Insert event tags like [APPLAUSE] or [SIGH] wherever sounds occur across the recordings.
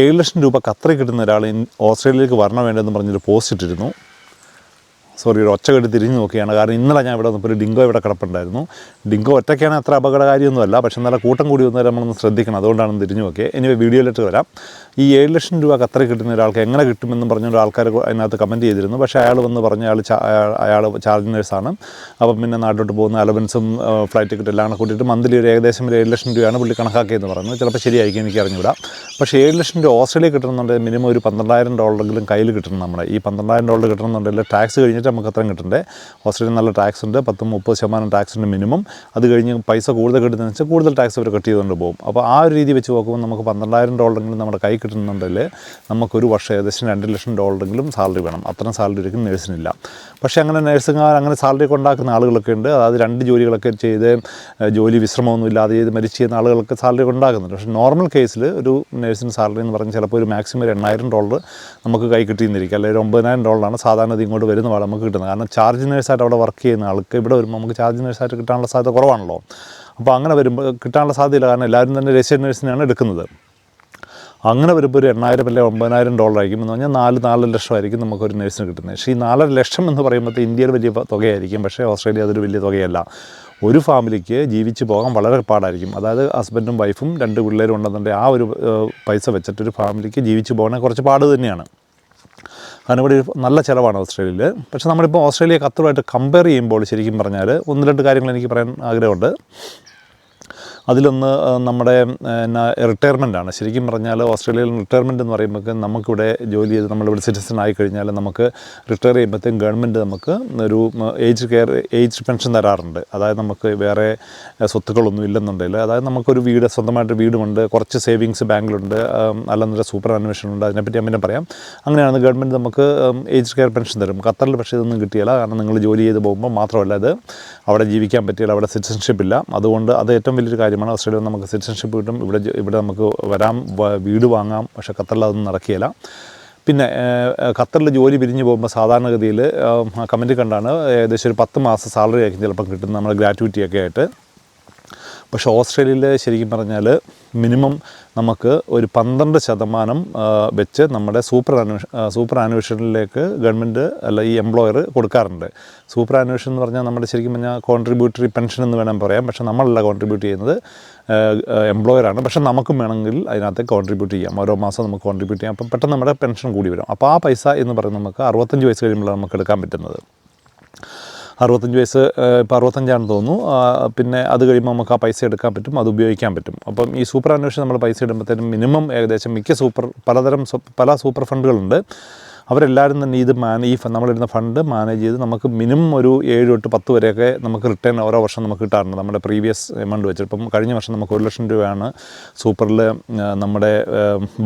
ഏഴ് ലക്ഷം രൂപ കത്രി കിട്ടുന്ന ഒരാൾ ഓസ്ട്രേലിയയിലേക്ക് വരണം വേണ്ടതെന്ന് പറഞ്ഞൊരു പോസ്റ്റ് ഇട്ടിരുന്നു. സോറി ഒരു ഒച്ച കെട്ടി തിരിഞ്ഞു നോക്കിയാണ് കാരണം ഇന്നലെ ഞാൻ ഇവിടെ വന്നപ്പോൾ ഒരു ഡിങ്കോ ഇവിടെ കിടപ്പുണ്ടായിരുന്നു. ഡിങ്കോ ഒറ്റയ്ക്കാണ് അത്ര അപകടകാരിയൊന്നുമല്ല പക്ഷെ നല്ല കൂട്ടം കൂടി വന്നാൽ നമ്മളൊന്ന് ശ്രദ്ധിക്കണം. അതുകൊണ്ടാണ് തിരിഞ്ഞു നോക്കിയത് ഇനി വീഡിയോയിലിട്ട് വരാം. ഈ ഏഴ് ലക്ഷം രൂപ കത്ര കിട്ടുന്ന ഒരാൾക്ക് എങ്ങനെ കിട്ടുമെന്ന് പറഞ്ഞ ആൾക്കാർ അതിനകത്ത് കമന്റ് ചെയ്തിരുന്നു. പക്ഷേ അയാൾ വന്ന് പറഞ്ഞ അയാൾ അയാൾ- ചാർജ് നേഴ്സാണ്. അപ്പം പിന്നെ നാട്ടിലോട്ട് പോകുന്ന അലവൻസും ഫ്ലൈറ്റ് ടിക്കറ്റ് എല്ലാം കൂടെ കൂട്ടിയിട്ട് മന്ത്ലി ഒരു ഏകദേശം ഒരു ഏഴ് ലക്ഷം രൂപയാണ് പുള്ളി കണക്കാക്കിയെന്ന് പറഞ്ഞു. ചിലപ്പോൾ ശരിയായിരിക്കും എനിക്ക് അറിഞ്ഞുകൂടാ. പക്ഷേ ഏഴ് ലക്ഷം രൂപ ഓസ്ട്രേലിയ കിട്ടണമെന്നുണ്ടെങ്കിൽ മിനിമം ഒരു പന്ത്രണ്ടായിരം ഡോളറെങ്കിലും കയ്യിൽ കിട്ടണം നമ്മുടെ. ഈ പന്ത്രണ്ടായിരം ഡോളർ കിട്ടണമെന്നുണ്ടെങ്കിൽ ടാക്സ് കഴിഞ്ഞിട്ട് നമുക്ക് അത്രയും കിട്ടണ്ടേ? ഓസ്ട്രേലിയ നല്ല ടാക്സ് ഉണ്ട് പത്തും മുപ്പത് ശതമാനം ടാക്സ് ഉണ്ട് മിനിമം അത് കഴിഞ്ഞ് പൈസ കൂടുതൽ കിട്ടുന്നതെന്ന് വെച്ചാൽ കൂടുതൽ ടാക്സ് അവർ കട്ട് ചെയ്തുകൊണ്ട് പോകും. അപ്പോൾ ആ ഒരു രീതി വെച്ച് നോക്കുമ്പോൾ നമുക്ക് പന്ത്രണ്ടായിരം ഡോളറെങ്കിലും നമ്മുടെ കൈ കിട്ടുന്നുണ്ടെങ്കിൽ നമുക്കൊരു വർഷം ഏകദേശം രണ്ട് ലക്ഷം ഡോളറെങ്കിലും സാലറി വേണം. അത്രയും സാലറി ഒരിക്കലും നേഴ്സിനില്ല പക്ഷേ അങ്ങനെ നേഴ്സുകാർ അങ്ങനെ സാലറി കൊണ്ടാക്കുന്ന ആളുകളൊക്കെ ഉണ്ട്. അതായത് രണ്ട് ജോലികളൊക്കെ ചെയ്ത് ജോലി വിശ്രമമൊന്നും ഇല്ലാതെ ചെയ്ത് മരിച്ചു ചെയ്യുന്ന ആളുകൾക്ക് സാലറി കൊണ്ടാക്കുന്നുണ്ട് പക്ഷേ നോർമൽ കേസിൽ ഒരു നേഴ്സിന് സാലറി എന്ന് പറഞ്ഞാൽ ചിലപ്പോൾ ഒരു മാക്സിമം ഒരു എണ്ണായിരം ഡോളർ നമുക്ക് കൈ കിട്ടിയെന്നിരിക്കും. അല്ലെങ്കിൽ ഒരു ഒമ്പതിനായിരം ഡോളറാണ് സാധാരണ ഇങ്ങോട്ട് വരുന്ന നമുക്ക് കിട്ടുന്നത്. കാരണം ചാർജ് നേഴ്സായിട്ട് അവിടെ വർക്ക് ചെയ്യുന്ന ആൾക്ക് ഇവിടെ വരുമ്പോൾ നമുക്ക് ചാർജ് നേഴ്സായിട്ട് കിട്ടാനുള്ള സാധ്യത കുറവാണല്ലോ. അപ്പോൾ അങ്ങനെ വരുമ്പോൾ കിട്ടാനുള്ള സാധ്യതയില്ല. കാരണം എല്ലാവരും തന്നെ രജിസ്റ്റേഡ് നേഴ്സിനെയാണ് എടുക്കുന്നത്. അങ്ങനെ വരുമ്പോൾ ഒരു എണ്ണായിരം അല്ലെങ്കിൽ ഒമ്പതിനായിരം ഡോളർ ആയിരിക്കും എന്ന് പറഞ്ഞാൽ നാല് നാല് നമുക്ക് ഒരു നേഴ്സിന് കിട്ടുന്നത്. പക്ഷേ ഈ നാലര ലക്ഷം എന്ന് പറയുമ്പോൾ ഇന്ത്യയിൽ വലിയ തുകയായിരിക്കും. പക്ഷേ ഓസ്ട്രേലിയ അതൊരു വലിയ തുകയല്ല. ഒരു ഫാമിലിക്ക് ജീവിച്ച് പോകാൻ വളരെ പാടായിരിക്കും. അതായത് ഹസ്ബൻഡും വൈഫും രണ്ട് പിള്ളേരും ഉണ്ടെന്നുണ്ടെങ്കിൽ ആ ഒരു പൈസ വെച്ചിട്ട് ഒരു ഫാമിലിക്ക് ജീവിച്ച് പോകണേ കുറച്ച് പാട് തന്നെയാണ്. ഒരു നല്ല ചിലവാണ് ഓസ്ട്രേലിയയിൽ പക്ഷേ നമ്മളിപ്പോൾ ഓസ്ട്രേലിയ ഖത്തറുമായിട്ട് കമ്പയർ ചെയ്യുമ്പോൾ ശരിക്കും പറഞ്ഞാൽ ഒന്ന് രണ്ട് കാര്യങ്ങൾ എനിക്ക് പറയാൻ ആഗ്രഹമുണ്ട്. അതിലൊന്ന് നമ്മുടെ എന്നാ റിട്ടയർമെന്റ് ആണ്. ശരിക്കും പറഞ്ഞാൽ ഓസ്ട്രേലിയയിൽ റിട്ടയർമെന്റ് എന്ന് പറയുമ്പോൾ നമുക്കിവിടെ ജോലി ചെയ്ത് നമ്മളിവിടെ സിറ്റിസൺ ആയി കഴിഞ്ഞാൽ നമുക്ക് റിട്ടയർ ചെയ്യുമ്പോഴത്തേക്കും ഗവൺമെന്റ് നമുക്ക് ഒരു ഏജ് കെയർ ഏജ് പെൻഷൻ തരാറുണ്ട്. അതായത് നമുക്ക് വേറെ സ്വത്തുക്കളൊന്നും ഇല്ലെന്നുണ്ടെങ്കിൽ അതായത് നമുക്കൊരു വീട് സ്വന്തമായിട്ട് വീടുമുണ്ട് കുറച്ച് സേവിങ്സ് ബാങ്കിലുണ്ട് അല്ലെന്നൊരു സൂപ്പർ അന്വേഷണം ഉണ്ട് അതിനെപ്പറ്റി പിന്നെ പറയാം. അങ്ങനെയാണ് ഗവൺമെന്റ് നമുക്ക് ഏജ് കെയർ പെൻഷൻ തരും. ഖത്തറിൽ പക്ഷേ ഇതൊന്നും കിട്ടിയില്ല കാരണം നിങ്ങൾ ജോലി ചെയ്ത് പോകുമ്പോൾ മാത്രമല്ല അത് അവിടെ ജീവിക്കാൻ പറ്റിയില്ല അവിടെ സിറ്റിസൺഷിപ്പ് ഇല്ല. അതുകൊണ്ട് അത് ഏറ്റവും വലിയൊരു കാര്യമാണ്. ഓസ്ട്രേലിയയിൽ നമുക്ക് സിറ്റിസൺഷിപ്പ് കിട്ടും. ഇവിടെ ഇവിടെ നമുക്ക് വരാം. വീട് വാങ്ങാം. പക്ഷേ ഖത്തറിൽ അതൊന്നും നടക്കുകയില്ല. പിന്നെ ഖത്തറിൽ ജോലി പിരിഞ്ഞു പോകുമ്പോൾ സാധാരണഗതിയിൽ കമന്റ് കണ്ടാണ് ഏകദേശം ഒരു പത്ത് മാസം സാലറി ആയിരിക്കും ചിലപ്പം കിട്ടുന്നത്. നമ്മുടെ ഗ്രാറ്റുവിറ്റി ഒക്കെ ആയിട്ട്. പക്ഷേ ഓസ്ട്രേലിയയിൽ ശരിക്കും പറഞ്ഞാൽ മിനിമം നമുക്ക് ഒരു പന്ത്രണ്ട് ശതമാനം വെച്ച് നമ്മുടെ സൂപ്പർ ആനുവേഷൻ സൂപ്പർ ആനുവേഷനിലേക്ക് ഗവൺമെന്റ് അല്ല ഈ എംപ്ലോയർ കൊടുക്കാറുണ്ട്. സൂപ്പർ ആനുവേഷൻ എന്ന് പറഞ്ഞാൽ നമ്മുടെ ശരിക്കും പറഞ്ഞാൽ കോൺട്രിബ്യൂട്ടറി പെൻഷൻ എന്ന് വേണം പറയാം. പക്ഷേ നമ്മളല്ല കോൺട്രിബ്യൂട്ട് ചെയ്യുന്നത് എംപ്ലോയറാണ് പക്ഷേ നമുക്കും വേണമെങ്കിൽ അതിനകത്ത് കോൺട്രിബ്യൂട്ട് ചെയ്യാം. ഓരോ മാസം നമുക്ക് കോൺട്രിബ്യൂട്ട് ചെയ്യാം. അപ്പം പെട്ടെന്ന് നമ്മുടെ പെൻഷൻ കൂടി വരും. അപ്പോൾ ആ പൈസ എന്ന് പറയുന്നത് നമുക്ക് അറുപത്തഞ്ച് വയസ്സ് കഴിയുമ്പോഴാണ് നമുക്ക് എടുക്കാൻ പറ്റുന്നത്. അറുപത്തഞ്ച് വയസ്സ് ഇപ്പോൾ അറുപത്തഞ്ചാണെന്ന് തോന്നുന്നു. പിന്നെ അത് കഴിയുമ്പോൾ നമുക്ക് ആ പൈസ എടുക്കാൻ പറ്റും അത് ഉപയോഗിക്കാൻ പറ്റും. അപ്പം ഈ സൂപ്പർ അന്വേഷണം നമ്മൾ പൈസ ഇടുമ്പോഴത്തേനും മിനിമം ഏകദേശം മിക്ക സൂപ്പർ പലതരം പല സൂപ്പർ ഫണ്ടുകളുണ്ട്. അവരെല്ലാവരും തന്നെ ഇത് മാനേജ് ഈ നമ്മളിടുന്ന ഫണ്ട് മാനേജ് ചെയ്ത് നമുക്ക് മിനിമം ഒരു ഏഴ് തൊട്ട് പത്ത് വരെയൊക്കെ നമുക്ക് റിട്ടേൺ ഓരോ വർഷം നമുക്ക് കിട്ടാറുണ്ട്. നമ്മുടെ പ്രീവിയസ് എമൗണ്ട് വെച്ചിട്ട്. ഇപ്പം കഴിഞ്ഞ വർഷം നമുക്ക് ഒരു ലക്ഷം രൂപയാണ് സൂപ്പറിൽ നമ്മുടെ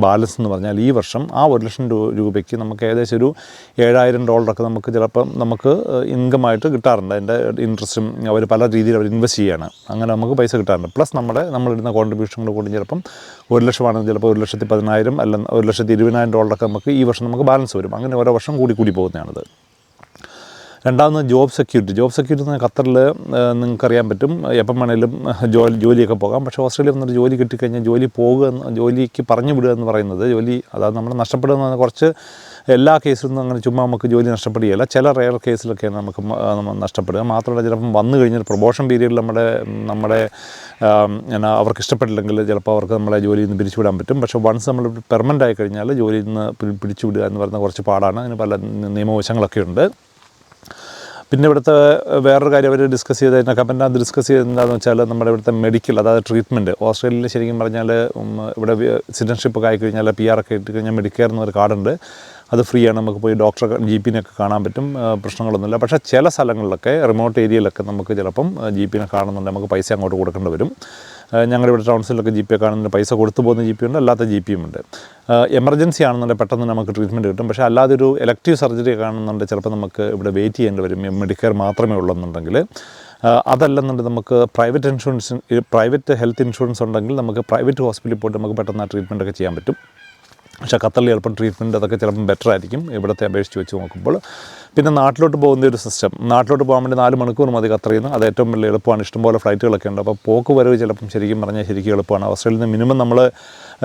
ബാലൻസ് എന്ന് പറഞ്ഞാൽ ഈ വർഷം ആ ഒരു ലക്ഷം രൂപയ്ക്ക് നമുക്ക് ഏകദേശം ഒരു ഏഴായിരം ഡോളറൊക്കെ നമുക്ക് ചിലപ്പം നമുക്ക് ഇൻകമായിട്ട് കിട്ടാറുണ്ട്. അതിന്റെ ഇൻട്രസ്റ്റും അവർ പല രീതിയിൽ അവർ ഇൻവെസ്റ്റ് ചെയ്യാണ്. അങ്ങനെ നമുക്ക് പൈസ കിട്ടാറുണ്ട്. പ്ലസ് നമ്മുടെ നമ്മളിടുന്ന കോൺട്രിബ്യൂഷൻ കൂടെ കൂടി ചിലപ്പം ഒരു ലക്ഷമാണെങ്കിൽ ചിലപ്പോൾ ഒരു ലക്ഷത്തി പതിനായിരം അല്ല ഒരു ലക്ഷത്തി ഇരുപതിനായിരം ഡോളറൊക്കെ നമുക്ക് ഈ വർഷം നമുക്ക് ബാലൻസ് വരും. അങ്ങനെ ഓരോ വർഷം കൂടി കൂടി പോകുന്നതാണിത്. രണ്ടാമത് ജോബ് സെക്യൂരിറ്റി. ജോബ് സെക്യൂരിറ്റി എന്ന് ഖത്തറിൽ നിങ്ങൾക്കറിയാൻ പറ്റും. എപ്പം വേണേലും ജോലി ജോലിയൊക്കെ പോകാം. പക്ഷേ ഓസ്ട്രേലിയ വന്നിട്ട് ജോലി കിട്ടിക്കഴിഞ്ഞാൽ ജോലി പോകുക എന്ന് ജോലിക്ക് പറഞ്ഞു വിടുക എന്ന് പറയുന്നത് ജോലി അതായത് നമ്മൾ നഷ്ടപ്പെടുക എന്ന് പറഞ്ഞാൽ കുറച്ച് എല്ലാ കേസിലും അങ്ങനെ ചുമ്മാ നമുക്ക് ജോലി നഷ്ടപ്പെടുകയില്ല. ചില റെയർ കേസിലൊക്കെയാണ് നമുക്ക് നഷ്ടപ്പെടുക. മാത്രമല്ല ചിലപ്പം വന്നു കഴിഞ്ഞാൽ പ്രൊമോഷൻ പീരീഡിൽ നമ്മുടെ നമ്മുടെ എന്നാ അവർക്ക് ഇഷ്ടപ്പെട്ടില്ലെങ്കിൽ ചിലപ്പോൾ അവർക്ക് നമ്മളെ ജോലിയിൽ നിന്ന് പിരിച്ചുവിടാൻ പറ്റും. പക്ഷേ വൺസ് നമ്മൾ പെർമനന്റ് ആയി കഴിഞ്ഞാൽ ജോലിയിൽ നിന്ന് പിടിച്ചുവിടുക എന്ന് പറയുന്ന കുറച്ച് പാടാണ്. അതിന് പല നിയമവശങ്ങളൊക്കെ ഉണ്ട്. പിന്നെ ഇവിടുത്തെ വേറൊരു കാര്യം അവർ ഡിസ്കസ് ചെയ്ത് അതിന്റെ കമ്പനിനകത്ത് ഡിസ്കസ് ചെയ്ത് എന്താണെന്ന് വെച്ചാൽ നമ്മുടെ ഇവിടുത്തെ മെഡിക്കൽ അതായത് ട്രീറ്റ്മെന്റ് ഓസ്ട്രേലിയയിൽ ശരിക്കും പറഞ്ഞാൽ ഇവിടെ സിറ്റിസൺഷിപ്പ് ഒക്കെ ആയിക്കഴിഞ്ഞാൽ പി ആർ ഒക്കെ ഇട്ട് കഴിഞ്ഞാൽ മെഡിക്കെയർ എന്നൊരു കാർഡുണ്ട് അത് ഫ്രീ ആണ് നമുക്ക് പോയി ഡോക്ടറെ ജി പിനെയൊക്കെ കാണാൻ പറ്റും പ്രശ്നങ്ങളൊന്നുമില്ല. പക്ഷേ ചില സ്ഥലങ്ങളിലൊക്കെ റിമോട്ട് ഏരിയയിലൊക്കെ നമുക്ക് ചിലപ്പം ജി പിനെ കാണുന്നുണ്ട് നമുക്ക് പൈസ അങ്ങോട്ട് കൊടുക്കേണ്ടി വരും. ഞങ്ങളുടെ ഇവിടെ ടൗൺസിലൊക്കെ ജി പി കാണുന്നുണ്ട് പൈസ കൊടുത്തു പോകുന്ന ജി പി ഉണ്ട് അല്ലാത്ത ജി പിയും ഉണ്ട് എമർജൻസി ആണെന്നുണ്ടെങ്കിൽ പെട്ടെന്ന് നമുക്ക് ട്രീറ്റ്മെന്റ് കിട്ടും. പക്ഷേ അല്ലാതെ ഒരു ഇലക്ടീവ് സർജറി കാണുന്നുണ്ടെങ്കിൽ ചിലപ്പോൾ നമുക്ക് ഇവിടെ വെയിറ്റ് ചെയ്യേണ്ടി വരും മെഡിക്കെയർ മാത്രമേ ഉള്ളെന്നുണ്ടെങ്കിൽ. അതല്ലെന്നുണ്ടെങ്കിൽ നമുക്ക് private insurance private health insurance ഉണ്ടെങ്കിൽ നമുക്ക് പ്രൈവറ്റ് ഹോസ്പിറ്റലിൽ പോയിട്ട് നമുക്ക് പെട്ടെന്ന് ആ ട്രീറ്റ്മെന്റൊക്കെ ചെയ്യാൻ പറ്റും. പക്ഷേ ഖത്തറിൽ ചിലപ്പം ട്രീറ്റ്മെന്റ് അതൊക്കെ ചിലപ്പം ബെറ്റർ ആയിരിക്കും. ഇവിടുത്തെ അപേക്ഷിച്ച് വെച്ച് നോക്കുമ്പോൾ. പിന്നെ നാട്ടിലോട്ട് പോകുന്ന ഒരു സിസ്റ്റം നാട്ടിലോട്ട് പോകാൻ വേണ്ടി നാല് മണിക്കൂർ മതി ഖത്തറിൽ നിന്ന് അത് ഏറ്റവും വലിയ എളുപ്പമാണ്. ഇഷ്ടംപോലെ ഫ്ലൈറ്റുകളൊക്കെ ഉണ്ട്. അപ്പോൾ പോക്ക് വരവ് ചിലപ്പം ശരിക്കും പറഞ്ഞാൽ ശരിക്കും എളുപ്പമാണ്. ഓസ്ട്രേലിയയിൽ നിന്ന് മിനിമം നമ്മൾ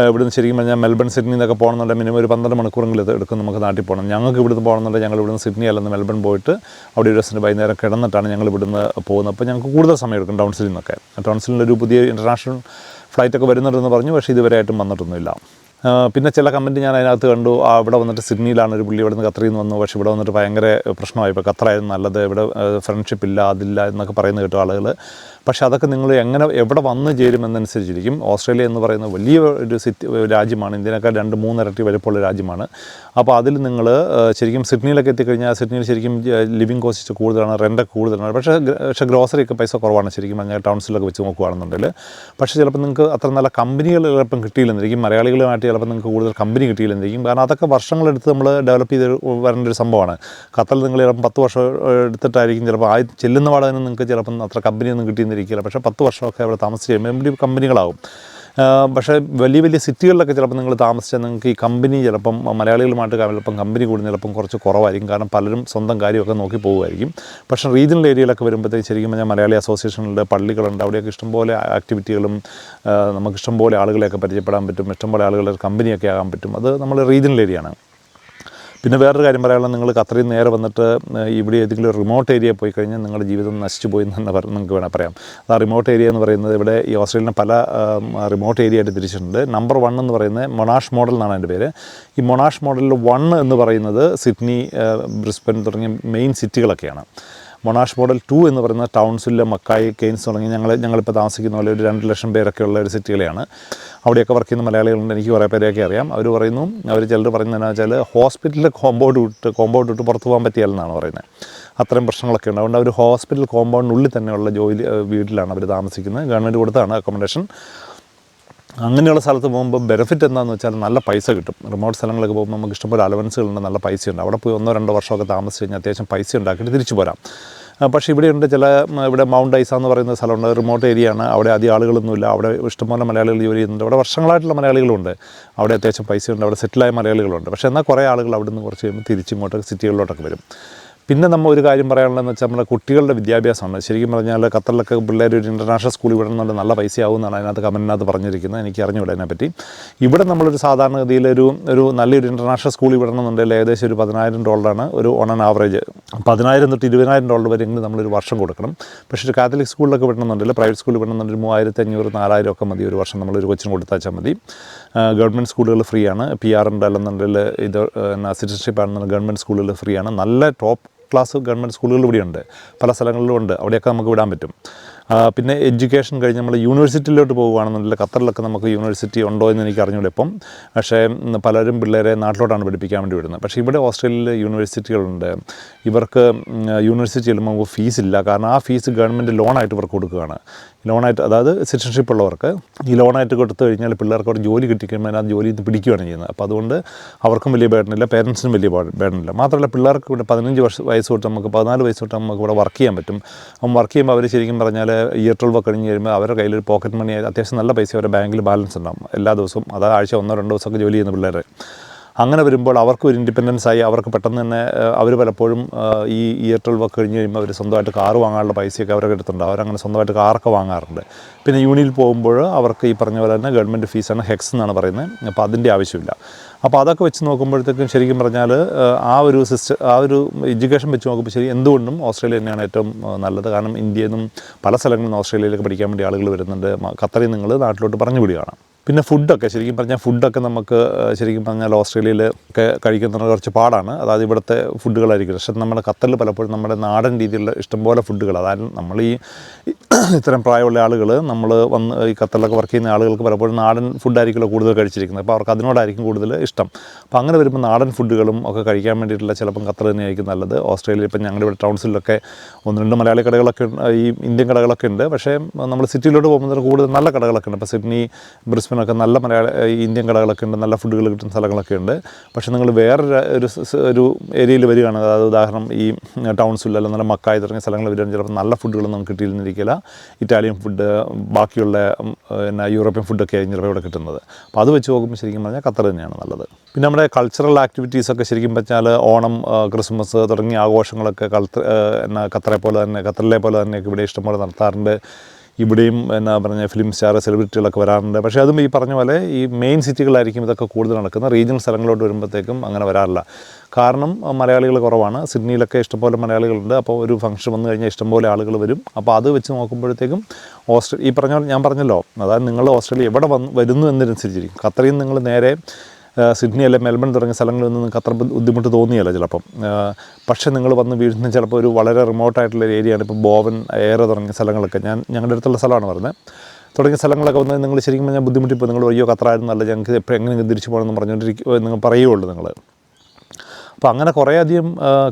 ഇവിടുന്ന് ശരിക്കും പറഞ്ഞാൽ മെൽബൺ സിഡ്നി എന്നൊക്കെ പോകണമെന്നുണ്ടെങ്കിൽ മിനിമം ഒരു പന്ത്രണ്ട് മണിക്കൂറെങ്കിലും ഇത് എടുക്കും നമുക്ക് നാട്ടിൽ പോകണം. ഞങ്ങൾക്ക് ഇവിടുന്ന് പോകണമെന്നുണ്ടെങ്കിൽ ഞങ്ങൾ ഇവിടുന്ന് സിഡ്നി അല്ലെന്ന് മെൽബൺ പോയിട്ട് അവിടെ ഒരു ദിവസം വൈകുന്നേരം കിടന്നിട്ടാണ് ഞങ്ങൾ ഇവിടുന്ന് പോകുന്നത്. അപ്പോൾ ഞങ്ങൾക്ക് കൂടുതൽ സമയം എടുക്കും ടൗൺസിലിന്നൊക്കെ ടൗൺസിലിൽ ഒരു പുതിയ ഇന്റർനാഷണൽ ഫ്ലൈറ്റൊക്കെ വരുന്നുണ്ടെന്ന് പറഞ്ഞു. പക്ഷേ ഇതുവരെയായിട്ടും വന്നിട്ടൊന്നുമില്ല. പിന്നെ ചില കമന്റ് ഞാൻ അതിനകത്ത് കണ്ടു. ആ, ഇവിടെ വന്നിട്ട് സിഡ്നിയിലാണ് ഒരു പുള്ളി ഇവിടെ നിന്ന് ഖത്തറിൽ നിന്ന് വന്നു. പക്ഷേ ഇവിടെ വന്നിട്ട് ഭയങ്കര പ്രശ്നമായി. ഇപ്പോൾ ഖത്തറായിരുന്നു നല്ലത്. ഇവിടെ ഫ്രണ്ട്ഷിപ്പ് ഇല്ല അതില്ല എന്നൊക്കെ പറയുന്ന കേട്ടു ആളുകൾ പക്ഷേ അതൊക്കെ നിങ്ങൾ എങ്ങനെ എവിടെ വന്ന് ചേരുമെന്നനുസരിച്ചിരിക്കും ഓസ്ട്രേലിയ എന്ന് പറയുന്ന വലിയ ഒരു സിറ്റി രാജ്യമാണ്. ഇന്ത്യനേക്കാൾ രണ്ട് മൂന്നിരട്ടി വലുപ്പമുള്ള രാജ്യമാണ്. അപ്പോൾ അതിൽ നിങ്ങൾ ശരിക്കും സിഡ്നിയിലൊക്കെ എത്തിക്കഴിഞ്ഞാൽ സിഡ്നിയിൽ ശരിക്കും ലിവിങ് കോസ്റ്റ് കൂടുതലാണ് റെന്റൊക്കെ കൂടുതലാണ്. പക്ഷേ പക്ഷേ ഗ്രോസറി ഒക്കെ പൈസ കുറവാണ് ശരിക്കും. പറഞ്ഞാൽ ടൗൺസിലൊക്കെ വെച്ച് നോക്കുകയാണെന്നുണ്ടെങ്കിൽ പക്ഷേ ചിലപ്പോൾ നിങ്ങൾക്ക് അത്ര നല്ല കമ്പനികൾ ചിലപ്പം കിട്ടിയില്ലെന്നിരിക്കും. മലയാളികളുമായിട്ട് ചിലപ്പോൾ നിങ്ങൾക്ക് കൂടുതൽ കമ്പനി കിട്ടിയില്ലെന്നിരിക്കും. കാരണം അതൊക്കെ വർഷങ്ങളെടുത്ത് നമ്മൾ ഡെവലപ്പ് ചെയ്ത് വരേണ്ട ഒരു സംഭവമാണ്. കത്തൽ നിങ്ങൾ ചിലപ്പം പത്ത് വർഷം എടുത്തിട്ടായിരിക്കും ചിലപ്പോൾ ആ ചെല്ലുന്ന വാടകനും നിങ്ങൾക്ക് ചിലപ്പം അത്ര കമ്പനിയൊന്നും കിട്ടിയെന്നിരിക്കില്ല. പക്ഷേ പത്ത് വർഷമൊക്കെ അവിടെ താമസിച്ച് കഴിയുമ്പോൾ കമ്പനികളാകും പക്ഷേ വലിയ വലിയ സിറ്റികളിലൊക്കെ ചിലപ്പോൾ നിങ്ങൾ താമസിച്ചാൽ നിങ്ങൾക്ക് ഈ കമ്പനി ചിലപ്പം മലയാളികളുമായിട്ട് ചിലപ്പം കമ്പനി കൂടുന്ന ചിലപ്പം കുറച്ച് കുറവായിരിക്കും. കാരണം പലരും സ്വന്തം കാര്യമൊക്കെ നോക്കി പോകുമായിരിക്കും പക്ഷേ റീജിയണൽ ഏരിയയിലൊക്കെ വരുമ്പോഴത്തേക്ക് ശരിക്കും പറഞ്ഞാൽ മലയാളി അസോസിയേഷനുണ്ട് പള്ളികളുണ്ട്. അവിടെയൊക്കെ ഇഷ്ടംപോലെ ആക്ടിവിറ്റികളും നമുക്ക് ഇഷ്ടംപോലെ ആളുകളെയൊക്കെ പരിചയപ്പെടാൻ പറ്റും. ഇഷ്ടംപോലെ ആളുകളുടെ കമ്പനിയൊക്കെ ആകാൻ പറ്റും. അത് നമ്മൾ റീജിയണൽ ഏരിയയാണ്. പിന്നെ വേറൊരു കാര്യം പറയാനുള്ളത് നിങ്ങൾ ഖത്തറിൽ നേരെ വന്നിട്ട് ഇവിടെ ഏതെങ്കിലും റിമോട്ട് ഏരിയ പോയി കഴിഞ്ഞാൽ നിങ്ങളുടെ ജീവിതം നശിച്ചു പോയി എന്ന് നിങ്ങൾക്ക് വേണേൽ പറയാം. ആ റിമോട്ട് ഏരിയ എന്ന് പറയുന്നത് ഇവിടെ ഈ ഓസ്ട്രേലിയൻ പല റിമോട്ട് ഏരിയ ആയിട്ട് തിരിച്ചിട്ടുണ്ട്. നമ്പർ വൺ എന്ന് പറയുന്നത് മൊണാഷ് മോഡൽ എന്നാണ് എന്റെ പേര്. ഈ മൊണാഷ് മോഡലിൽ വൺ എന്ന് പറയുന്നത് സിഡ്നി ബ്രിസ്ബൻ തുടങ്ങിയ മെയിൻ സിറ്റികളൊക്കെയാണ് മൊണാഷ് മോഡൽ ടു എന്ന് പറയുന്ന ടൗൺസിലെ മക്കായി കെയ്ൻസ് തുടങ്ങി ഞങ്ങൾ ഞങ്ങളിപ്പോൾ താമസിക്കുന്ന പോലെ ഒരു രണ്ട് ലക്ഷം പേരൊക്കെ ഉള്ള ഒരു സിറ്റികളെയാണ് അവിടെയൊക്കെ വർക്ക് ചെയ്യുന്ന മലയാളികളുണ്ട് എനിക്ക് കുറേ പേരെയൊക്കെ അറിയാം. അവർ പറയുന്നു അവർ ചിലർ പറയുന്നത് വെച്ചാൽ ഹോസ്പിറ്റലിൽ കോമ്പൗണ്ട് വിട്ട് കോമ്പൗണ്ട് വിട്ട് പുറത്തു പോകാൻ പറ്റിയാലെന്നാണ് പറയുന്നത്. അത്രയും പ്രശ്നങ്ങളൊക്കെ ഉണ്ട്. അതുകൊണ്ട് അവർ ഹോസ്പിറ്റൽ കോമ്പൗണ്ടിനുള്ളിൽ തന്നെയുള്ള ജോലി വീട്ടിലാണ് അവർ താമസിക്കുന്നത്. ഗവൺമെന്റ് കൊടുത്താണ് അക്കോമഡേഷൻ അങ്ങനെയുള്ള സ്ഥലത്ത് പോകുമ്പോൾ ബെനിഫിറ്റ് എന്താണെന്ന് വെച്ചാൽ നല്ല പൈസ കിട്ടും. റിമോട്ട് സ്ഥലങ്ങളൊക്കെ പോകുമ്പോൾ നമുക്ക് ഇഷ്ടംപോലെ അലവൻസുകളുണ്ട് നല്ല പൈസയുണ്ട്. അവിടെ പോയി ഒന്നോ രണ്ടോ വർഷമൊക്കെ താമസിച്ച് കഴിഞ്ഞാൽ അത്യാവശ്യം പൈസ ഉണ്ടാക്കിയിട്ട് തിരിച്ചു പോരാം. പക്ഷേ ഇവിടെയുണ്ട് ചില ഇവിടെ മൗണ്ട് ഐസ എന്ന് പറയുന്ന സ്ഥലമുണ്ട്. റിമോട്ട് ഏരിയ ആണ് അവിടെ അധികം ആളുകളൊന്നുമില്ല. അവിടെ ഇഷ്ടംപോലെ മലയാളികൾ ജോലി ചെയ്യുന്നുണ്ട്. അവിടെ വർഷങ്ങളായിട്ടുള്ള മലയാളികളുണ്ട്. അവിടെ അത്യാവശ്യം പൈസയുണ്ട്. അവിടെ സെറ്റിലായ മലയാളികളുണ്ട്. പക്ഷേ എന്നാൽ കുറേ ആളുകൾ അവിടെ നിന്ന് കുറച്ച് കഴിയുമ്പോൾ തിരിച്ചിങ്ങോട്ട് സിറ്റികളിലോട്ടൊക്കെ വരും. പിന്നെ നമ്മൾ ഒരു കാര്യം പറയാനുള്ളതെന്ന് വെച്ചാൽ നമ്മുടെ കുട്ടികളുടെ വിദ്യാഭ്യാസമാണ്. ശരിക്കും പറഞ്ഞാൽ ഖത്തറിലൊക്കെ പിള്ളേർ ഒരു ഇന്റർനാഷണൽ സ്കൂളിൽ വിടണമെന്നുണ്ട് നല്ല പൈസയാവും എന്നാണ് അതിനകത്ത് കമന്റിനകത്ത് പറഞ്ഞിരിക്കുന്നത്. എനിക്ക് അറിഞ്ഞുകൂടെ അതിനെപ്പറ്റി. ഇവിടെ നമ്മളൊരു സാധാരണഗതിയിൽ ഒരു ഒരു നല്ലൊരു ഇന്റർനാഷണൽ സ്കൂളിൽ വിടണമെന്നുണ്ടെങ്കിൽ ഏകദേശം ഒരു പതിനായിരം ഡോളറാണ് ഒരു ഓൺ ആൻ ആവറേജ് പതിനായിരം തൊട്ട് ഇരുപതിനായിരം ഡോളർ വരെയെങ്കിലും നമ്മളൊരു വർഷം കൊടുക്കണം. പക്ഷേ ഒരു കാത്തലിക് സ്കൂളിലൊക്കെ വിടണമെന്നുണ്ടെങ്കിൽ പ്രൈവറ്റ് സ്കൂളിൽ വിടണമെന്നുണ്ടെങ്കിൽ മൂവായിരത്തി അഞ്ഞൂറ് നാലായിരം ഒക്കെ മതി ഒരു വർഷം നമ്മളൊരു കൊച്ചിന് കൊടുത്താച്ചാൽ മതി. ഗവൺമെന്റ് സ്കൂളുകൾ ഫ്രീ ആണ്. പി ആർ ഉണ്ട് അല്ലെന്നുണ്ടെങ്കിൽ ഇത് സിറ്റിസൺഷിപ്പ് ആണെന്നുണ്ടെങ്കിൽ ഗവൺമെന്റ് സ്കൂളുകൾ ഫ്രീ ആണ്. നല്ല ടോപ്പ് ക്ലാസ് ഗവൺമെന്റ് സ്കൂളുകൾ ഇവിടെയുണ്ട് പല സ്ഥലങ്ങളിലും ഉണ്ട് അവിടെയൊക്കെ നമുക്ക് വിടാൻ പറ്റും. പിന്നെ എഡ്യൂക്കേഷൻ കഴിഞ്ഞ് നമ്മൾ യൂണിവേഴ്സിറ്റിയിലോട്ട് പോകുകയാണെന്നുണ്ടെങ്കിൽ ഖത്തറിലൊക്കെ നമുക്ക് യൂണിവേഴ്സിറ്റി ഉണ്ടോ എന്ന് എനിക്ക് അറിഞ്ഞൂടെ ഇപ്പം. പക്ഷേ പലരും പിള്ളേരെ നാട്ടിലോട്ടാണ് പഠിപ്പിക്കാൻ വേണ്ടി വിടുന്നത്. പക്ഷേ ഇവിടെ ഓസ്ട്രേലിയയിൽ യൂണിവേഴ്സിറ്റികളുണ്ട്. ഇവർക്ക് യൂണിവേഴ്സിറ്റി ചെല്ലുമ്പോൾ ഫീസ് ഇല്ല കാരണം ആ ഫീസ് ഗവൺമെന്റ് ലോണായിട്ട് ഇവർക്ക് കൊടുക്കുകയാണ്. ലോണായിട്ട് അതായത് സിറ്റിസൺഷിപ്പ് ഉള്ളവർക്ക് ഈ ലോണായിട്ട് കൊടുത്തു കഴിഞ്ഞാൽ പിള്ളേർക്ക് അവിടെ ജോലി കിട്ടിക്കുമ്പോൾ ആ ജോലി ഇത് പിടിക്കുകയാണ് ചെയ്യുന്നത്. അപ്പോൾ അതുകൊണ്ട് അവർക്കും വലിയ ബേഡനില്ല പേരൻസിനും വലിയ ബേഡനില്ല മാത്രമല്ല പിള്ളേർക്ക് ഇവിടെ പതിനഞ്ച് വർഷം വയസ്സ് തൊട്ട് നമുക്ക് പതിനാല് വയസ്സ് തൊട്ട് നമുക്ക് ഇവിടെ വർക്ക് ചെയ്യാൻ പറ്റും. അപ്പം വർക്ക് ചെയ്യുമ്പോൾ അവർ ശരിക്കും പറഞ്ഞാൽ ഇയർ ട്വൽവ് ഒക്കെ കഴിഞ്ഞ് കഴിയുമ്പോൾ അവരുടെ കയ്യിൽ ഒരു പോക്കറ്റ് മണി അത്യാവശ്യം നല്ല പൈസ അവരുടെ ബാങ്കിൽ ബാലൻസ് ഉണ്ടാകും എല്ലാ ദിവസവും അതായത് ആഴ്ച ഒന്നോ രണ്ടോ ദിവസമൊക്കെ ജോലി ചെയ്യുന്ന പിള്ളേർ അങ്ങനെ വരുമ്പോൾ അവർക്ക് ഒരു ഇൻഡിപെൻഡൻസ് ആയി അവർക്ക് പെട്ടെന്ന് തന്നെ അവർ പലപ്പോഴും ഈ ഇയർ വർക്ക് കഴിഞ്ഞ് കഴിയുമ്പോൾ അവർ സ്വന്തമായിട്ട് കാറ് വാങ്ങാനുള്ള പൈസയൊക്കെ അവരൊക്കെ എടുത്തിട്ടുണ്ട്. അവരങ്ങനെ സ്വന്തമായിട്ട് കാറൊക്കെ വാങ്ങാറുണ്ട്. പിന്നെ യൂണിയിൽ പോകുമ്പോൾ അവർക്ക് ഈ പറഞ്ഞ പോലെ തന്നെ ഗവൺമെന്റ് ഫീസാണ് ഹെക്സ് എന്നാണ് പറയുന്നത്. അപ്പോൾ അതിന്റെ ആവശ്യമില്ല. അപ്പോൾ അതൊക്കെ വെച്ച് നോക്കുമ്പോഴത്തേക്കും ശരിക്കും പറഞ്ഞാൽ ആ, ഒരു സിസ്റ്റം ആ ഒരു എഡ്യൂക്കേഷൻ വെച്ച് നോക്കുമ്പോൾ ശരി എന്തുകൊണ്ടും ഓസ്ട്രേലിയ തന്നെയാണ് ഏറ്റവും നല്ലത്. കാരണം ഇന്ത്യയിൽ നിന്നും പല സ്ഥലങ്ങളിൽ നിന്ന് ഓസ്ട്രേലിയയിലേക്ക് പഠിക്കാൻ വേണ്ടി ആളുകൾ വരുന്നുണ്ട്. ഖത്തറിൽ നിങ്ങൾ നാട്ടിലോട്ട് പറഞ്ഞു വിടുകയാണ്. പിന്നെ ഫുഡൊക്കെ ശരിക്കും പറഞ്ഞാൽ ഫുഡൊക്കെ നമുക്ക് ശരിക്കും പറഞ്ഞാൽ ഓസ്ട്രേലിയയിൽ ഒക്കെ കഴിക്കുന്നത് കുറച്ച് പാടാണ്. അതായത് ഇവിടുത്തെ ഫുഡുകളായിരിക്കും പക്ഷേ നമ്മുടെ ഖത്തറിൽ പലപ്പോഴും നമ്മുടെ നാടൻ രീതിയിലുള്ള ഇഷ്ടംപോലെ ഫുഡുകൾ അതായത് നമ്മൾ ഈ [CLEARS THROAT] ഇത്തരം പ്രായമുള്ള ആളുകൾ നമ്മൾ വന്ന് ഈ ഖത്തറിലൊക്കെ വർക്ക് ചെയ്യുന്ന ആളുകൾക്ക് പലപ്പോഴും നാടൻ ഫുഡായിരിക്കുമല്ലോ കൂടുതൽ കഴിച്ചിരിക്കുന്നത്. അപ്പോൾ അവർക്ക് അതിനോടായിരിക്കും കൂടുതൽ ഇഷ്ടം. അപ്പോൾ അങ്ങനെ വരുമ്പോൾ നാടൻ ഫുഡുകളും ഒക്കെ കഴിക്കാൻ വേണ്ടിയിട്ടുള്ള ചിലപ്പം ഖത്തർ തന്നെയായിരിക്കും നല്ലത്. ഓസ്ട്രേലിയ ഇപ്പം ഞങ്ങളുടെ ഇവിടെ ടൗൺസിലൊക്കെ ഒന്ന് രണ്ട് മലയാളി കടകളൊക്കെ ഈ ഇന്ത്യൻ കടകളൊക്കെ ഉണ്ട്. പക്ഷേ നമ്മൾ സിറ്റിയിലോട്ട് പോകുമ്പോൾ കൂടുതൽ നല്ല കടകളൊക്കെ ഉണ്ട്. ഇപ്പോൾ സിഡ്നി ബ്രിസ്ബൻ ബ്രിസ്ബനൊക്കെ നല്ല മലയാള ഇന്ത്യൻ കടകളൊക്കെ ഉണ്ട് നല്ല ഫുഡുകൾ കിട്ടുന്ന സ്ഥലങ്ങളൊക്കെ ഉണ്ട്. പക്ഷേ നിങ്ങൾ വേറൊരു ഒരു ഒരു ഏരിയയിൽ വരികയാണ്. അതായത് ഉദാഹരണം ഈ ടൗൺസിൽ അല്ലെങ്കിൽ നല്ല മക്കായി തുടങ്ങിയ സ്ഥലങ്ങൾ വരികയാണെങ്കിൽ ചിലപ്പോൾ നല്ല ഫുഡുകളൊന്നും നമുക്ക് കിട്ടിയിരുന്നിരിക്കില്ല. ഇറ്റാലിയൻ ഫുഡ് ബാക്കിയുള്ള പിന്നെ യൂറോപ്യൻ ഫുഡൊക്കെ ആയിരിക്കും ചിലപ്പോൾ ഇവിടെ കിട്ടുന്നത്. അപ്പോൾ അത് വെച്ച് നോക്കുമ്പോൾ ശരിക്കും പറഞ്ഞാൽ ഖത്തർ തന്നെയാണ് നല്ലത്. പിന്നെ നമ്മുടെ കൾച്ചറൽ ആക്ടിവിറ്റീസൊക്കെ ശരിക്കും പറഞ്ഞാൽ ഓണം ക്രിസ്മസ് തുടങ്ങിയ ആഘോഷങ്ങളൊക്കെ എന്നാ ഖത്തറെ പോലെ തന്നെ ഖത്തറിലെ പോലെ തന്നെയൊക്കെ ഇവിടെ ഇഷ്ടംപോലെ നടത്താറുണ്ട്. ഇവിടെയും എന്നാ പറഞ്ഞ ഫിലിം സ്റ്റാർ സെലിബ്രിറ്റികളൊക്കെ വരാറുണ്ട്. പക്ഷേ അതും ഈ പറഞ്ഞ പോലെ ഈ മെയിൻ സിറ്റികളായിരിക്കും ഇതൊക്കെ കൂടുതൽ നടക്കുന്നത്. റീജിയണൽ സ്ഥലങ്ങളിലോട്ട് വരുമ്പോഴത്തേക്കും അങ്ങനെ വരാറില്ല. കാരണം മലയാളികൾ കുറവാണ്. സിഡ്നിയിലൊക്കെ ഇഷ്ടംപോലെ മലയാളികളുണ്ട്. അപ്പോൾ ഒരു ഫംഗ്ഷൻ വന്നു കഴിഞ്ഞാൽ ഇഷ്ടംപോലെ ആളുകൾ വരും. അപ്പോൾ അത് വെച്ച് നോക്കുമ്പോഴത്തേക്കും ഓസ്ട്രേലിയ ഈ പറഞ്ഞ ഞാൻ പറഞ്ഞല്ലോ. അതായത് നിങ്ങൾ ഓസ്ട്രേലിയ എവിടെ വന്ന് വരുന്നു എന്നതിനനുസരിച്ചിരിക്കും ഖത്തറിൽ നിങ്ങൾ നേരെ സിഡ്നി അല്ലെ മെൽബൺ തുടങ്ങിയ സ്ഥലങ്ങളിൽ നിന്ന് അത്ര ബുദ്ധി- ബുദ്ധിമുട്ട് തോന്നിയല്ല ചിലപ്പം. പക്ഷേ നിങ്ങൾ വന്ന് വീഴുന്ന ചിലപ്പോൾ ഒരു വളരെ റിമോട്ടായിട്ടുള്ള ഒരു ഏരിയയാണ് ഇപ്പോൾ ബോവൻ ഏറെ തുടങ്ങിയ സ്ഥലങ്ങളൊക്കെ. ഞാൻ ഞങ്ങളുടെ അടുത്തുള്ള സ്ഥലമാണ് പറഞ്ഞത്. തുടങ്ങിയ സ്ഥലങ്ങളൊക്കെ വന്ന് നിങ്ങൾ ശരിക്കും പറഞ്ഞാൽ ബുദ്ധിമുട്ടിപ്പോൾ നിങ്ങൾ അയ്യോ കത്രായിരുന്നല്ല ഞങ്ങൾക്ക് എപ്പോൾ എങ്ങനെ തിരിച്ചു പോകണമെന്ന് പറഞ്ഞുകൊണ്ടിരിക്കും നിങ്ങൾ പറയുള്ളൂ നിങ്ങൾ. അപ്പോൾ അങ്ങനെ കുറേയധികം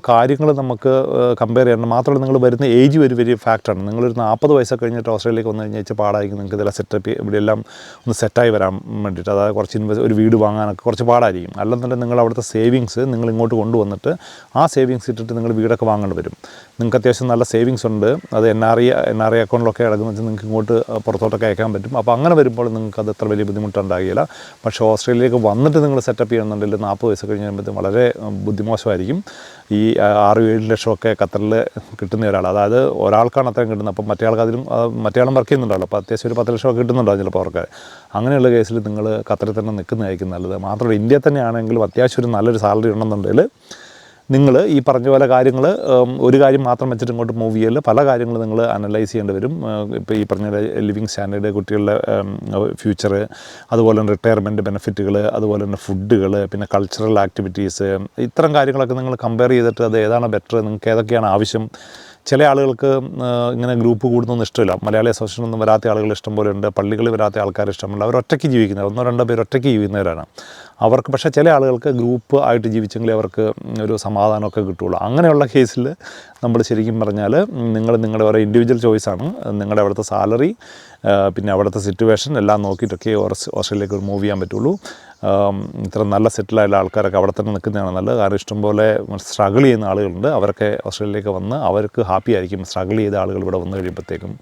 കാര്യങ്ങൾ നമുക്ക് കമ്പയർ ചെയ്യണം മാത്രമല്ല നിങ്ങൾ വരുന്ന ഏജ് ഒരു വലിയ ഫാക്ടറാണ് നിങ്ങളൊരു നാൽപ്പത് വയസ്സൊക്കെ കഴിഞ്ഞിട്ട് ഓസ്ട്രേലിയയിലേക്ക് വന്നു കഴിഞ്ഞാൽ പാടായിരിക്കും നിങ്ങൾക്ക് ഇതെല്ലാം സെറ്റപ്പ് ഇവിടെയെല്ലാം ഒന്ന് സെറ്റായി വരാൻ വേണ്ടിയിട്ട്. അതായത് കുറച്ച് ഇൻവെസ്റ്റ് ഒരു വീട് വാങ്ങാനൊക്കെ കുറച്ച് പാടായിരിക്കും. അല്ലെന്നുണ്ടെങ്കിൽ നിങ്ങൾ അവിടുത്തെ സേവിങ്സ് നിങ്ങൾ ഇങ്ങോട്ട് കൊണ്ടുവന്നിട്ട് ആ സേവിങ്സ് ഇട്ടിട്ട് നിങ്ങൾ വീടൊക്കെ വാങ്ങേണ്ടി വരും. നിങ്ങൾക്ക് അത്യാവശ്യം നല്ല സേവിങ്സ് ഉണ്ട്. അത് N R I N R I അക്കൗണ്ടിലൊക്കെ അടങ്ങുന്ന വെച്ചാൽ നിങ്ങൾക്ക് ഇങ്ങോട്ട് പുറത്തോട്ടൊക്കെ അയക്കാൻ പറ്റും. അപ്പോൾ അങ്ങനെ വരുമ്പോൾ നിങ്ങൾക്ക് അത് അത്ര വലിയ ബുദ്ധിമുട്ടുണ്ടാകില്ല. പക്ഷേ ഓസ്ട്രേലിയയിലേക്ക് വന്നിട്ട് നിങ്ങൾ സെറ്റപ്പ് ചെയ്യുന്നുണ്ടെങ്കിൽ നാൽപ്പത് വയസ്സ് കഴിഞ്ഞ് കഴിയുമ്പോഴത്തേക്കും വളരെ ഉം, ബുദ്ധിമോശമായിരിക്കും ഈ ആറ് ഏഴ് ലക്ഷമൊക്കെ ഖത്തറിൽ കിട്ടുന്ന ഒരാൾ അതായത് ഒരാൾക്കാണ് അത്രയും കിട്ടുന്നത്. അപ്പം മറ്റേ ആൾക്ക് അതിലും ആളും വർക്ക് ചെയ്യുന്നുണ്ടല്ലോ. അപ്പോൾ അത്യാവശ്യം ഒരു പത്ത് ലക്ഷമൊക്കെ കിട്ടുന്നുണ്ടാവും ചിലപ്പോൾ അവർക്ക് അങ്ങനെയുള്ള കേസിൽ നിങ്ങൾ ഖത്തറിൽ തന്നെ നിൽക്കുന്നതായിരിക്കും നല്ലത്. മാത്രമല്ല ഇന്ത്യയിൽ തന്നെയാണെങ്കിലും അത്യാവശ്യം ഒരു നല്ലൊരു സാലറി ഉണ്ടെന്നുണ്ടെങ്കിൽ നിങ്ങൾ ഈ പറഞ്ഞ പോലെ കാര്യങ്ങൾ ഒരു കാര്യം മാത്രം വെച്ചിട്ട് ഇങ്ങോട്ട് മൂവ് ചെയ്യൽ. പല കാര്യങ്ങൾ നിങ്ങൾ അനലൈസ് ചെയ്യേണ്ടി വരും. ഇപ്പോൾ ഈ പറഞ്ഞ ലിവിങ് സ്റ്റാൻഡേർഡ് കുട്ടികളുടെ ഫ്യൂച്ചർ അതുപോലെ തന്നെ റിട്ടയർമെന്റ് ബെനിഫിറ്റുകൾ അതുപോലെ തന്നെ ഫുഡുകൾ പിന്നെ കൾച്ചറൽ ആക്ടിവിറ്റീസ് ഇത്തരം കാര്യങ്ങളൊക്കെ നിങ്ങൾ കമ്പയർ ചെയ്തിട്ട് അത് ഏതാണ് ബെറ്റർ നിങ്ങൾക്ക് ഏതൊക്കെയാണ് ആവശ്യം? ചില ആളുകൾക്ക് ഇങ്ങനെ ഗ്രൂപ്പ് കൂടുന്നൊന്നും ഇഷ്ടമില്ല. മലയാളി അസോസിയേഷൻ ഒന്നും വരാത്ത ആളുകൾ ഇഷ്ടം പോലെ ഉണ്ട്. പള്ളികളിൽ വരാത്ത ആൾക്കാർ ഇഷ്ടമുണ്ട്. അവർ ഒറ്റയ്ക്ക് ജീവിക്കുന്നവർ ഒന്നോ രണ്ടോ പേര് ഒറ്റയ്ക്ക് ജീവിക്കുന്നവരാണ്. അവർക്ക് പക്ഷേ ചില ആളുകൾക്ക് ഗ്രൂപ്പ് ആയിട്ട് ജീവിച്ചെങ്കിലേ അവർക്ക് ഒരു സമാധാനമൊക്കെ കിട്ടുള്ളൂ അങ്ങനെയുള്ള കേസിൽ നമ്മൾ ശരിക്കും പറഞ്ഞാൽ നിങ്ങൾ നിങ്ങളുടെ ഓരോ ഇൻഡിവിജ്വൽ ചോയ്സാണ് നിങ്ങളുടെ അവിടുത്തെ സാലറി പിന്നെ അവിടുത്തെ സിറ്റുവേഷൻ എല്ലാം നോക്കിയിട്ടൊക്കെ ഓസ്ട്രേലിയക്ക് മൂവ് ചെയ്യാൻ പറ്റുള്ളൂ. ഇത്ര നല്ല സെറ്റിലായുള്ള ആൾക്കാരൊക്കെ അവിടെ തന്നെ നിൽക്കുന്നതാണ് നല്ലത്. കാരണം ഇഷ്ടംപോലെ സ്ട്രഗിൾ ചെയ്യുന്ന ആളുകളുണ്ട്. അവരൊക്കെ ഓസ്ട്രേലിയയിലേക്ക് വന്ന് അവർക്ക് ഹാപ്പി ആയിരിക്കും. സ്ട്രഗിൾ ചെയ്ത ആളുകൾ ഇവിടെ വന്നു കഴിയുമ്പോഴത്തേക്കും